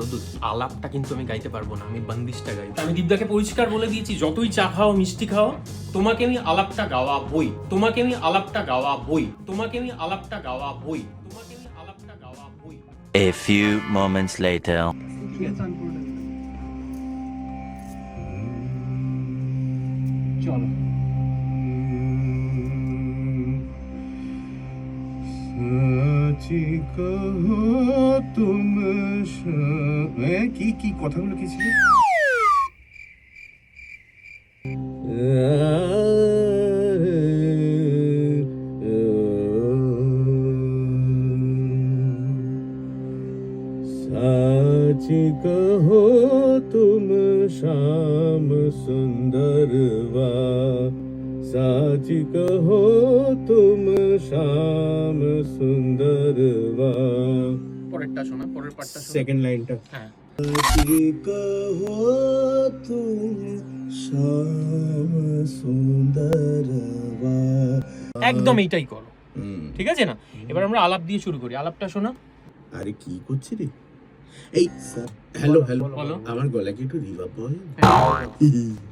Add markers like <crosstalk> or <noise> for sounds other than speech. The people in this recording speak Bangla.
প্রদুত আলাপটা কিন্তু আমি গাইতে পারব না আমি বন্দিশটা গাই আমি দীপদাকে পরিষ্কার বলে দিয়েছি যতই চা খাও মিষ্টি খাও তোমাকে আমি আলাপটা গাওয়া বই তোমাকে আমি আলাপটা গাওয়া বই তোমাকে আমি আলাপটা গাওয়া বই তোমাকে আমি আলাপটা গাওয়া বই A few moments later. চলো। সচি কহো। तुम स- এ, কি কি কথাগুলো কি ছিল सच कहो तुम श्याम सुंदर वा सच कहो तुम श्याम सुंदर वा পরেরটা শোনা পরের পার্টটা সেকেন্ড লাইনটা হ্যাঁ। কহো একদম এইটাই করো। ঠিক আছে না? এবার আমরা আলাপ দিয়ে শুরু করি। আলাপটা শোনা। আরে কি করছি রে? এই হ্যালো হ্যালো আমার গলা কি একটু রিভাব হয় <laughs>